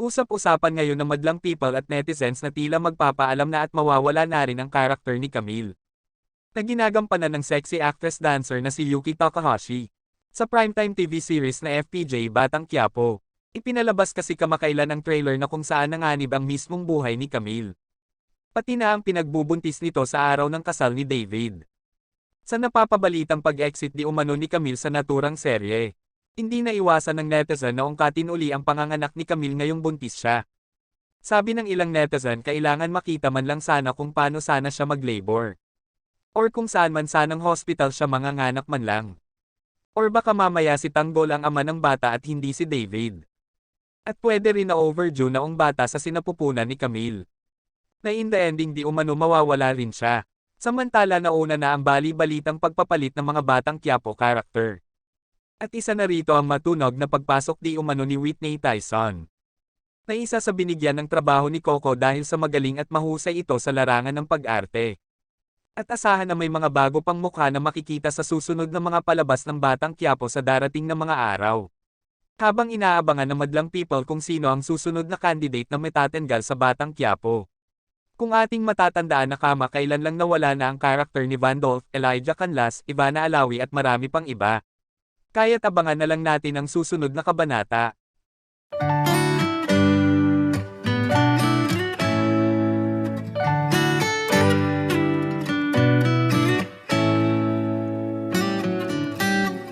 Usap-usapan ngayon ng madlang people at netizens na tila magpapaalam na at mawawala na rin ang karakter ni Camille. Na ginagampanan ng sexy actress dancer na si Yuki Takahashi. Sa primetime TV series na FPJ Batang Quiapo, ipinalabas kasi kamakailan ang trailer na kung saan nanganib ang mismong buhay ni Camille. Pati na ang pinagbubuntis nito sa araw ng kasal ni David. Sa napapabalitang pag-exit di umano ni Camille sa naturang serye. Hindi na iwasan ng netizen na ungkatin uli ang panganganak ni Camille ngayong buntis siya. Sabi ng ilang netizen kailangan makita man lang sana kung paano sana siya mag-labor. Or kung saan man sanang hospital siya manganganak man lang. Or baka mamaya si Tanggol ang ama ng bata at hindi si David. At pwede rin na overdue na ang bata sa sinapupunan ni Camille. Na in the ending di umano mawawala rin siya. Samantala nauna na ang bali-balitang pagpapalit ng mga batang Quiapo character. At isa na rito ang matunog na pagpasok di umano ni Whitney Tyson. Na isa sa binigyan ng trabaho ni Coco dahil sa magaling at mahusay ito sa larangan ng pag-arte. At asahan na may mga bago pang mukha na makikita sa susunod na mga palabas ng Batang Quiapo sa darating na mga araw. Habang inaabangan ng madlang people kung sino ang susunod na candidate na matatanggal sa Batang Quiapo. Kung ating matatandaan na kama kailan lang nawala na ang karakter ni Vandolph, Elijah Canlas, Ivana Alawi at marami pang iba kaya't abangan na lang natin ang susunod na kabanata.